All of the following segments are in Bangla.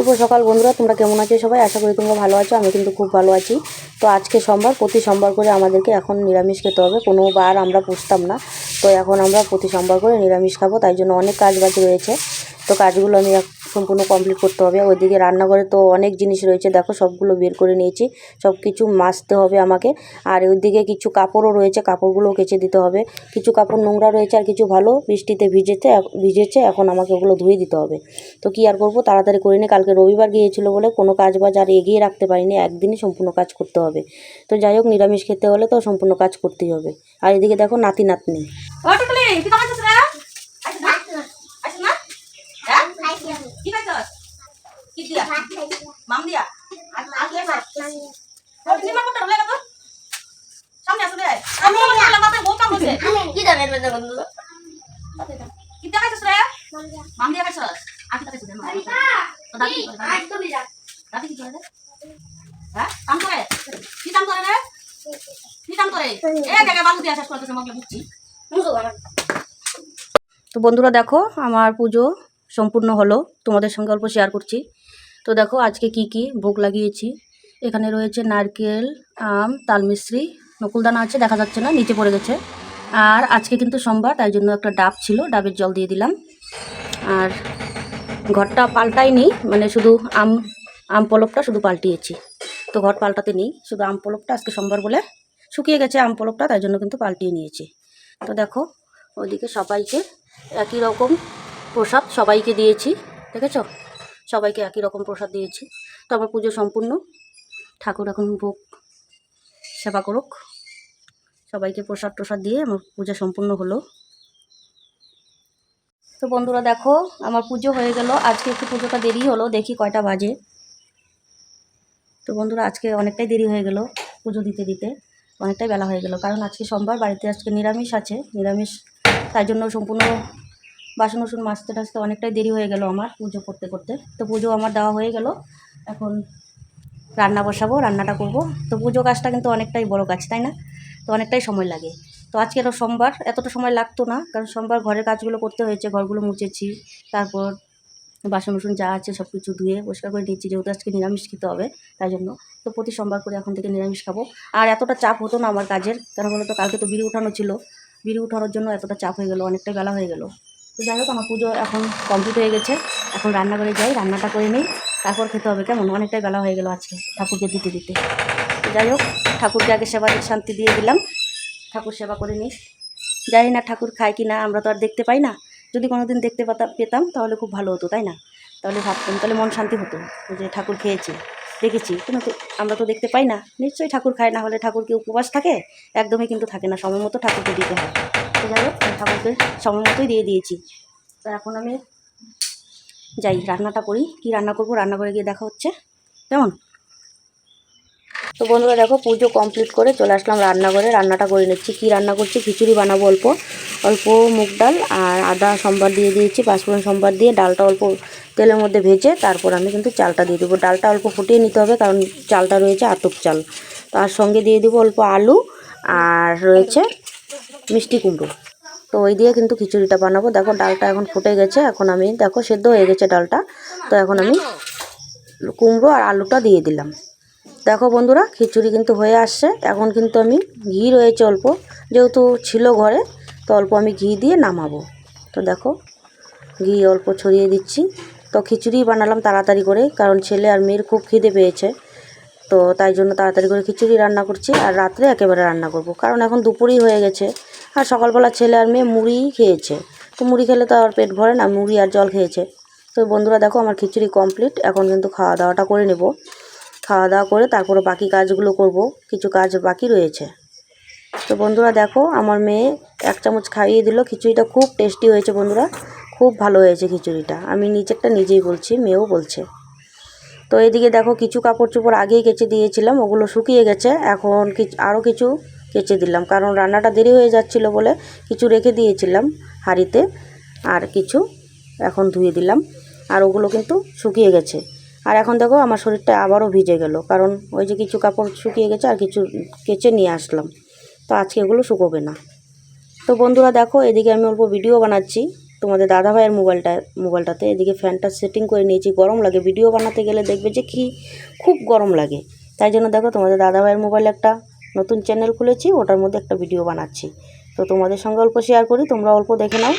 শুভ সকাল বন্ধুরা, তোমরা কেমন আছো সবাই? আশা করি তোমরা ভালো আছো আমি কিন্তু খুব ভালো আছি। তো আজকে সোমবার, প্রতি সোমবার করে আমাদেরকে এখন নিরামিষ খেতে হবে। কোনো বার আমরা পুষতাম না। তো এখন আমরা প্রতি সোমবার করে নিরামিষ খাব, তাই জন্য অনেক কাজ বাজ রয়েছে। তো কাজগুলো আমি সম্পূর্ণ কমপ্লিট করতে হবে। ওইদিকে রান্নাঘরে তো অনেক জিনিস রয়েছে। দেখো সবগুলো বের করে নিয়েছি। সব কিছু মাজতে হবে আমাকে। আর ওইদিকে কিছু কাপড়ও রয়েছে। কাপড়গুলোও কেচে দিতে হবে। কিছু কাপড় নোংরা রয়েছে আর কিছু ভালো বৃষ্টিতে ভিজেতে ভিজেছে। এখন আমাকে ওগুলো ধুয়ে দিতে হবে। তো কি আর করব? তাড়াতাড়ি করে নি। কালকে রবিবার গিয়েছিল বলে কোনো কাজ বাজ আর এগিয়ে রাখতে পারিনি। একদিনই সম্পূর্ণ কাজ করতে হবে। তো যাই হোক নিরামিষ খেতে হলে তো সম্পূর্ণ কাজ করতেই হবে। আর এদিকে দেখো নাতি নাতনি ও টুকলি তুই কেমন আছিস রে আইছিস না আইছিস না হ্যাঁ কি খাইছস কি দিয়া মাম দিয়া কোটা গেল সামনে আসো আমি বহুত কাম হইছে কি কি রে? মাম দিয়া তো দাদি আজ তো বিরা দাদি কি করে হ্যাঁ? কাম করে? কি কাম করে রে? কি কাম করে? এ জায়গায় বালু দিয়া শেষ করতেছে মগলে বুঝছি মুসো তো বন্ধুরা দেখো আমার পুজো সম্পূর্ণ হলো। তোমাদের সঙ্গে অল্প শেয়ার করছি। তো দেখো আজকে কি কি ভোগ লাগিয়েছি। এখানে রয়েছে নারকেল, আম তালমিশ্রি নকুলদানা আছে, দেখা যাচ্ছে না, নিচে পড়ে গেছে। আর আজকে কিন্তু সোমবার, তাই জন্য একটা ডাব ছিল, ডাবের জল দিয়ে দিলাম। আর ঘরটা পাল্টাইনি মানে শুধু আম আম পলকটা শুধু পাল্টিয়েছি। তো ঘর পাল্টাতে নেই, শুধু আম পলকটা আজকে সোমবার বলে শুকিয়ে গেছে আম পলকটা, তাই জন্য কিন্তু পাল্টিয়ে নিয়েছি। তো দেখো ওইদিকে সবাইকে একই রকম প্রসাদ সবাইকে দিয়েছি, দেখেছ? সবাইকে একই রকম প্রসাদ দিয়েছি। তো আমার পুজো সম্পূর্ণ। ঠাকুর এখন ভোগ সেবা করুক। সবাইকে প্রসাদ প্রসাদ দিয়ে আমার পূজা সম্পূর্ণ হলো। তো বন্ধুরা দেখো, আমার পুজো হয়ে গেল। আজকে একটু পুজোটা দেরি হলো, দেখি কয়টা বাজে। তো বন্ধুরা, আজকে অনেকটাই দেরি হয়ে গেল পুজো দিতে দিতে। অনেকটাই বেলা হয়ে গেল, কারণ আজকে সোমবার, বাড়িতে আজকে নিরামিষ আছে। নিরামিষ, তাই জন্য সম্পূর্ণ বাসন উসন মাজতে টাজতে অনেকটাই দেরি হয়ে গেল আমার পুজো করতে করতে। তো পুজো আমার দেওয়া হয়ে গেল। এখন রান্না বসাবো, রান্নাটা করব। তো পুজো কাজটা কিন্তু অনেকটাই বড় কাজ, তাই না? তো অনেকটাই সময় লাগে। তো আজকে তো সোমবার, এতটা সময় লাগতো না, কারণ সোমবার ঘরের কাজগুলো করতে হয়েছে, ঘরগুলো মুছেছি, তারপর বাসন উসন যা আছে সব কিছু ধুয়ে, পরিষ্কার করে নিচ্ছি যেহেতু আজকে নিরামিষ খেতে হবে, তাই জন্য। তো প্রতি সোমবার করে এখন থেকে নিরামিষ খাব। আর এতটা চাপ হতো না আমার কাজের কেন বলো তো কালকে তো বিড়ি উঠানো ছিল। বিড়ি উঠানোর জন্য এতটা চাপ হয়ে গেল, অনেকটাই বেলা হয়ে গেল। তো যাই হোক, আমার পুজো এখন কমপ্লিট হয়ে গেছে। এখন রান্নাঘরে যাই, রান্নাটা করে নিই। তারপর খেতে হবে, কেমন? অনেকটাই বেলা হয়ে গেল আজকে ঠাকুরকে দিতে দিতে। যাই হোক, ঠাকুরকে আগে সেবা শান্তি দিয়ে দিলাম। ঠাকুর সেবা করে নিই জানি না ঠাকুর খায় কি না, আমরা তো আর দেখতে পাই না। যদি কোনো দিন দেখতে পাতা পেতাম, তাহলে খুব ভালো হতো, তাই না? তাহলে ভাবতাম, তাহলে মন শান্তি হতো। যে ঠাকুর খেয়েছে, দেখেছি। কিন্তু আমরা তো দেখতে পাই না। নিশ্চয়ই ঠাকুর খায়, না হলে ঠাকুর কি উপবাস থাকে? একদমই কিন্তু থাকে না। সময় মতো ঠাকুরকে দিতে হয়। তো যাই হোক আমি ঠাকুরকে সময় মতোই দিয়ে দিয়েছি। তো এখন আমি যাই, রান্নাটা করি। কি রান্না করব? রান্না করে গিয়ে দেখা হচ্ছে। কেমন? তো বন্ধুরা, দেখো, পুজো কমপ্লিট করে চলে আসলাম রান্নাঘরে। রান্নাটা করে নিচ্ছি। কি রান্না করছি? খিচুড়ি বানাবো অল্প। অল্প মুগ ডাল আর আদা সম্বার দিয়ে দিয়েছি, পাঁচফোড়ন সম্বার দিয়ে। ডালটা অল্প তেলের মধ্যে ভেজে তারপর আমি কিন্তু চালটা দিয়ে দেবো। ডালটা অল্প ফুটিয়ে নিতে হবে কারণ চালটা রয়েছে আতপ চাল। তার সঙ্গে দিয়ে দেবো অল্প আলু আর রয়েছে মিষ্টি কুমড়ো। তো ওই দিয়ে কিন্তু খিচুড়িটা বানাবো। দেখো, ডালটা এখন ফুটে গেছে। এখন আমি, দেখো, সেদ্ধ হয়ে গেছে ডালটা। তো এখন আমি কুমড়ো আর আলুটা দিয়ে দিলাম। দেখো বন্ধুরা, খিচুড়ি কিন্তু হয়ে আসছে। এখন কিন্তু আমি ঘি রয়েছে অল্প। যেহেতু ছিল ঘরে, তো অল্প আমি ঘি দিয়ে নামাবো। তো দেখো, ঘি অল্প ছড়িয়ে দিচ্ছি। তো খিচুড়ি বানালাম তাড়াতাড়ি করে, কারণ ছেলে আর মেয়ের খুব খিদে পেয়েছে। তো তাই জন্য তাড়াতাড়ি করে খিচুড়ি রান্না করছি। আর রাত্রে একেবারে রান্না করব। কারণ এখন দুপুরই হয়ে গেছে। আর সকালবেলা ছেলে আর মেয়ে মুড়িই খেয়েছে। তো মুড়ি খেলে তো আর পেট ভরে না, মুড়ি আর জল খেয়েছে। তো বন্ধুরা দেখো আমার খিচুড়ি কমপ্লিট এখন কিন্তু খাওয়া দাওয়াটা করে নেব। খাওয়া দাওয়া করে তারপরে বাকি কাজগুলো করব, কিছু কাজ বাকি রয়েছে। তো বন্ধুরা দেখো আমার মেয়ে এক চামচ খাইয়ে দিল, খিচুড়িটা খুব টেস্টি হয়েছে বন্ধুরা, খুব ভালো হয়েছে খিচুড়িটা। আমি নিজেরটা নিজেই বলছি, মেয়েও বলছে। তো এদিকে দেখো কিছু কাপড় চোপড় আগেই কেচে দিয়েছিলাম, ওগুলো শুকিয়ে গেছে, এখন আরও কিছু কেচে দিলাম। কারণ রান্নাটা দেরি হয়ে যাচ্ছিল বলে কিছু রেখে দিয়েছিলাম হাঁড়িতে আর কিছু এখন ধুয়ে দিলাম। আর ওগুলো কিন্তু শুকিয়ে গেছে। আর এখন দেখো আমার শরীরটা আবারও ভিজে গেল। কারণ ওই যে কিছু কাপড় শুকিয়ে গেছে আর কিছু কেচে নিয়ে আসলাম। তো আজকে এগুলো শুকোবে না। তো বন্ধুরা দেখো, এদিকে আমি অল্প ভিডিও বানাচ্ছি। তোমাদের দাদা ভাইয়ের মোবাইলটা, মোবাইলটাতে এদিকে ফ্যানটা সেটিং করে নিয়েছি। গরম লাগে। ভিডিও বানাতে গেলে দেখবে যে কি, খুব গরম লাগে। তাই জন্য দেখো তোমাদের দাদা ভাইয়ের মোবাইল একটা নতুন চ্যানেল খুলেছি, ওটার মধ্যে একটা ভিডিও বানাচ্ছি। তো তোমাদের সঙ্গে অল্প শেয়ার করি, তোমরা অল্প দেখে নাও।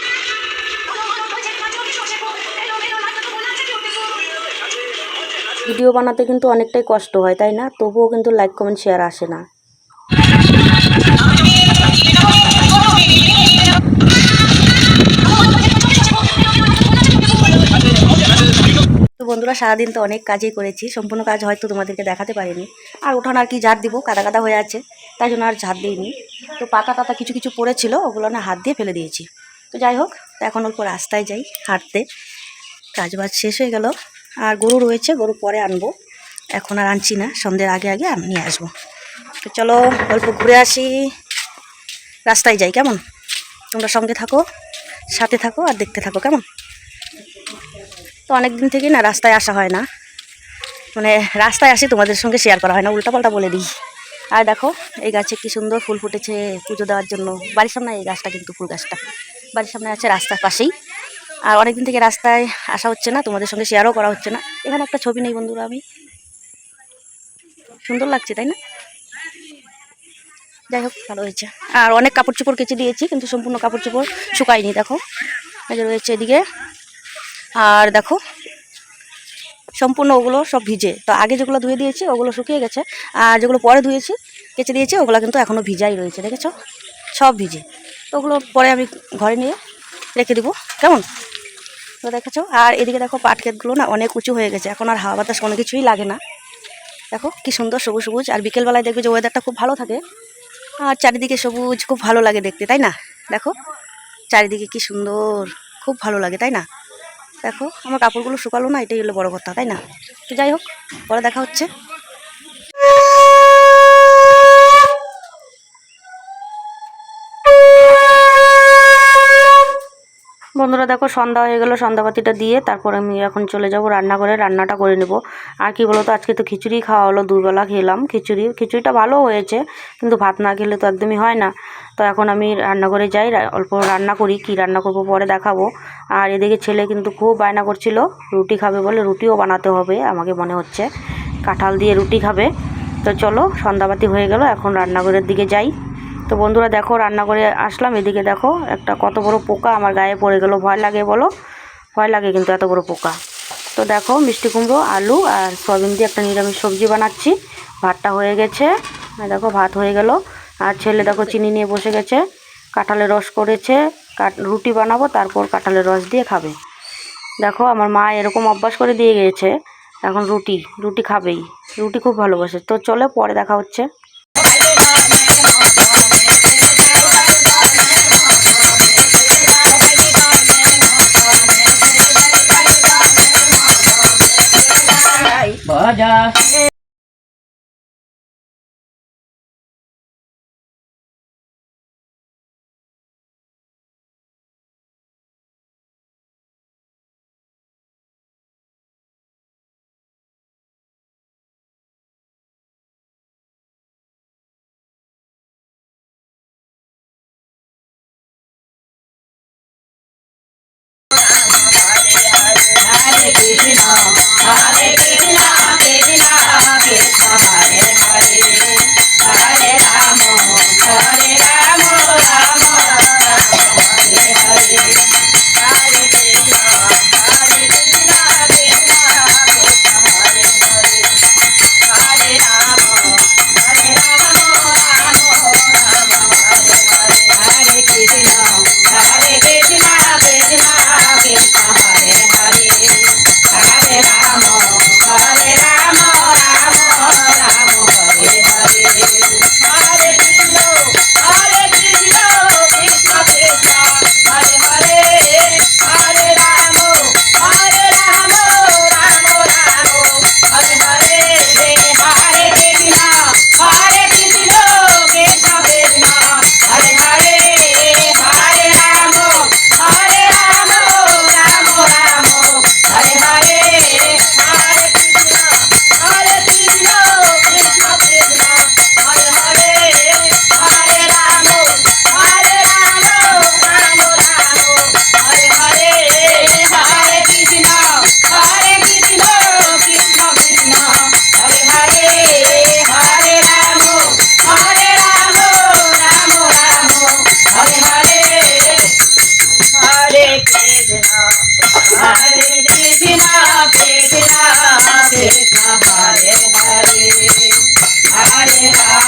ভিডিও বানাতে কিন্তু অনেকটাই কষ্ট হয়, তাই না? তবুও কিন্তু লাইক কমেন্ট শেয়ার আসে না। বন্ধুরা, সারাদিন তো অনেক কাজই করেছি। সম্পূর্ণ কাজ হয়তো তোমাদেরকে দেখাতে পারিনি। আর উঠান আর কি ঝাড় দিব, কাদা কাদা হয়ে আছে, তাই জন্য আর ঝাড় দিইনি। তো পাতা টাতা কিছু কিছু পড়েছিল, ওগুলো না হাত দিয়ে ফেলে দিয়েছি। তো যাই হোক এখন অল্প রাস্তায় যাই হাঁটতে। কাজ বাজ শেষ হয়ে গেল। আর গরু রয়েছে, গরু পরে আনব। এখন আর আনছি না, সন্ধ্যের আগে আগে আমি নিয়ে আসব। তো চলো, অল্প ঘুরে আসি। রাস্তায় যাই, কেমন? তোমরা সঙ্গে থাকো, সাথে থাকো আর দেখতে থাকো, কেমন? তো অনেক দিন থেকেই না রাস্তায় আসা হয় না। মানে রাস্তায় আসি তোমাদের সঙ্গে শেয়ার করা হয় না, উল্টাপাল্টা বলে দিই। আর দেখো, এই গাছে কি সুন্দর ফুল ফুটেছে পুজো দেওয়ার জন্য। বাড়ির সামনে এই গাছটা কিন্তু ফুল গাছটা। বাড়ির সামনে আছে রাস্তার পাশেই। আর অনেক দিন থেকে রাস্তায় আসা হচ্ছে না, তোমাদের সঙ্গে শেয়ারও করা হচ্ছে না। এখানে একটা ছবি নেই বন্ধুরা আমি। সুন্দর লাগছে, তাই না? যাই হোক, ভালো হয়েছে। আর অনেক কাপড় চোপড় কেচে দিয়েছি, কিন্তু সম্পূর্ণ কাপড় চোপড় শুকায়নি, দেখো। এই যে রয়েছে এদিকে আর দেখো, সম্পূর্ণ ওগুলো সব ভিজে। তো আগে যেগুলো ধুয়ে দিয়েছি, ওগুলো শুকিয়ে গেছে। আর যেগুলো পরে ধুয়েছি, কেচে দিয়েছি, ওগুলো কিন্তু এখনও ভিজাই রয়েছে, দেখেছ? সব ভিজে। তো ওগুলো পরে আমি ঘরে নিয়ে রেখে দিব। কেমন? তো দেখেছ? আর এদিকে দেখো, পাট ক্ষেতগুলো না অনেক উঁচু হয়ে গেছে। এখন আর হাওয়া বাতাস কোনো কিছুই লাগে না। দেখো, কি সুন্দর সবুজ সবুজ। আর বিকেলবেলায় দেখবে যে ওয়েদারটা খুব ভালো থাকে। আর চারিদিকে সবুজ, খুব ভালো লাগে দেখতে, তাই না? দেখো, চারিদিকে কি সুন্দর, খুব ভালো লাগে, তাই না? দেখো, আমার কাপড়গুলো শুকালো না, এটাই হলো বড় কথা, তাই না? তো যাই হোক, পরে দেখা হচ্ছে। বন্ধুরা দেখো, সন্ধ্যা হয়ে গেল, সন্ধ্যাবাতিটা দিয়ে তারপর আমি এখন চলে যাব রান্না করে রান্নাটা করে নেব। আর কি বলো তো আজকে তো খিচুড়ি খাওয়া হলো, দুবেলা খেলাম খিচুড়ি। খিচুড়িটা ভালো হয়েছে, কিন্তু ভাত না খেলে তো একদমই হয় না। তো এখন আমি রান্নাঘরে যাই, অল্প রান্না করি, কি রান্না করব পরে দেখাবো। আর এদিকে ছেলে কিন্তু খুব বায়না করছিল, রুটি খাবে বলে রুটিও বানাতে হবে আমাকে মনে হচ্ছে। কাঁঠাল দিয়ে রুটি খাবে। তো চলো, সন্ধ্যাবাতি হয়ে গেল, এখন রান্নাঘরের দিকে যাই। তো বন্ধুরা দেখো রান্না করে আসলাম, এদিকে দেখো, একটা কত বড় পোকা আমার গায়ে পড়ে গেল, ভয় লাগে বলো? ভয় লাগে কিন্তু এত বড় পোকা। তো দেখো, মিষ্টি কুমড়ো, আলু আর সয়াবিন দিয়ে একটা নিরামিষ সবজি বানাচ্ছি। ভাতটা হয়ে গেছে। দেখো, ভাত হয়ে গেল। আর ছেলে দেখো, চিনি নিয়ে বসে গেছে। কাঁঠালের রস করেছে। রুটি বানাবো, তারপর কাঁঠালের রস দিয়ে খাবে। দেখো, আমার মা এরকম অভ্যাস করে দিয়ে গিয়েছে। এখন রুটি রুটি খাবেই। রুটি খুব ভালোবাসে। তো চলে, পরে দেখা হচ্ছে। ಕಿರಣ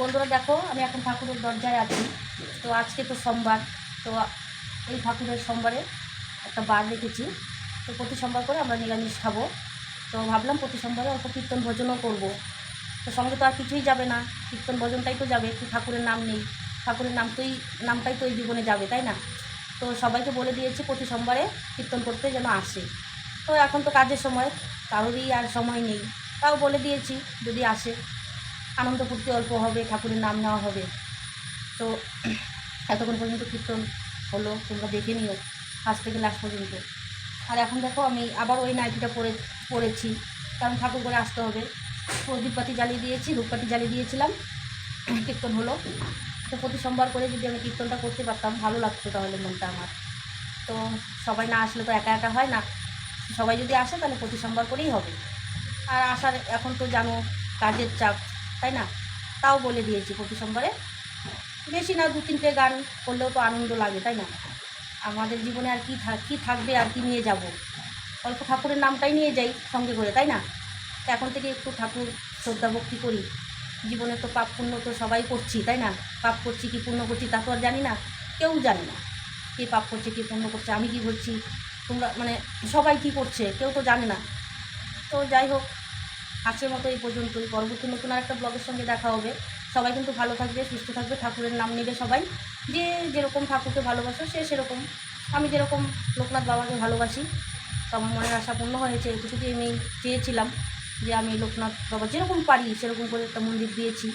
বন্ধুরা দেখো, আমি এখন ঠাকুরের দরজায় আছি। তো আজকে তো সোমবার, তো এই ঠাকুরের সোমবারে একটা বার রেখেছি। তো প্রতি সোমবার করে আমরা নিরামিষ খাব। তো ভাবলাম প্রতি সোমবারে অল্প কীর্তন ভোজনও করব। তো সঙ্গে তো আর কিছুই যাবে না। কীর্তন ভোজনটাই তো যাবে, একটু ঠাকুরের নাম নেই। ঠাকুরের নাম তোই নামটাই তো এই জীবনে যাবে, তাই না? তো সবাইকে বলে দিয়েছি প্রতি সোমবারে কীর্তন করতে যেন আসে। তো এখন তো কাজের সময়, কারোরই আর সময় নেই। তাও বলে দিয়েছি, যদি আসে। আনন্দ ফুর্তি অল্প হবে, ঠাকুরের নাম নেওয়া হবে। তো এতক্ষণ পর্যন্ত কীর্তন হলো, তোমরা দেখে নিও ফার্স্ট থেকে লাস্ট পর্যন্ত। আর এখন দেখো, আমি আবার ওই নাইটিটা পরে, পরেছি। কারণ ঠাকুর করে আসতে হবে। প্রদীপবাতি জ্বালিয়ে দিয়েছি ধূপবাতি জ্বালিয়ে দিয়েছিলাম, কীর্তন হলো। তো প্রতি সোমবার করে যদি আমি কীর্তনটা করতে পারতাম, ভালো লাগতো তাহলে মনটা আমার। তো সবাই না আসলে তো একা একা হয় না। সবাই যদি আসে, তাহলে প্রতি সোমবার করেই হবে। আর আসার, এখন তো জানো, কাজের চাপ। তাই না? তাও বলে দিয়েছি প্রতি সোমবারে। বেশি না, দু তিনটে গান করলেও তো আনন্দ লাগে, তাই না? আমাদের জীবনে আর কি থাক কী থাকবে আর কি নিয়ে যাব? অল্প ঠাকুরের নামটাই নিয়ে যাই সঙ্গে করে, তাই না? এখন থেকে একটু ঠাকুর শ্রদ্ধা ভক্তি করি। জীবনে তো পাপ পুণ্য তো সবাই করছি, তাই না? পাপ করছি কি পুণ্য করছি তা তো আর জানি না, কেউ জানে না। কে পাপ করছে, কে পুণ্য করছে, আমি কি করছি? তোমরা মানে সবাই কি করছে, কেউ তো জানে না। তো যাই হোক আজকের মতো এই পর্যন্তই। পরবর্তী নতুন আর একটা ব্লগের সঙ্গে দেখা হবে। সবাই কিন্তু ভালো থাকবে, সুস্থ থাকবে, ঠাকুরের নাম নেবে সবাই। যে যেরকম ঠাকুরকে ভালোবাসো, সে সেরকম। আমি যেরকম লোকনাথ বাবাকে ভালোবাসি আমার মনের আশা পূর্ণ হয়েছে। এটুকুই আমি চেয়েছিলাম যে আমি লোকনাথ বাবা যেরকম পারি, সেরকম করে একটা মন্দির দিয়েছি।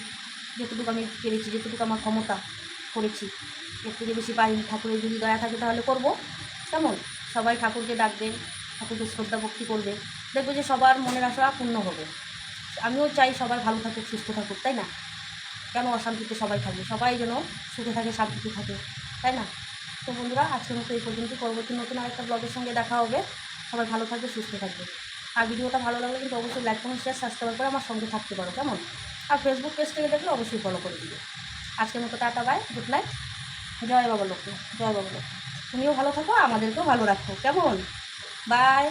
যেটুকু আমি পেরেছি, যেটুকু আমার ক্ষমতা করেছি। এর থেকে বেশি পারিনি ঠাকুরের যদি দয়া থাকে তাহলে করব। কেমন? সবাই ঠাকুরকে ডাকবে ঠাকুরকে শ্রদ্ধা ভক্তি করবে দেখবে যে সবার মনের আশা পূর্ণ হবে। আমিও চাই সবাই ভালো থাকুক, সুস্থ থাকুক, তাই না? কেন অশান্তিতে সবাই থাকবে সবাই যেন সুখে থাকে, শান্তিতে থাকে, তাই না? তো বন্ধুরা, আজকের মতো এই পর্যন্ত পরবর্তী নতুন আরেকটা ব্লগের সঙ্গে দেখা হবে। সবাই ভালো থাকবে, সুস্থ থাকবে। আর ভিডিওটা ভালো লাগলে কিন্তু অবশ্যই লাইক কমেন্ট শেয়ার সাবস্ক্রাইব করে আমার সঙ্গে থাকতে পারো, কেমন? আর ফেসবুক পেজ থেকে দেখলে অবশ্যই ফলো করে দিবে। আজকের মতো টাটা বাই গুড নাইট জয় বাবা লোক, জয় বাবা লোক। তুমিও ভালো থাকো, আমাদেরকেও ভালো রাখো, কেমন? বাই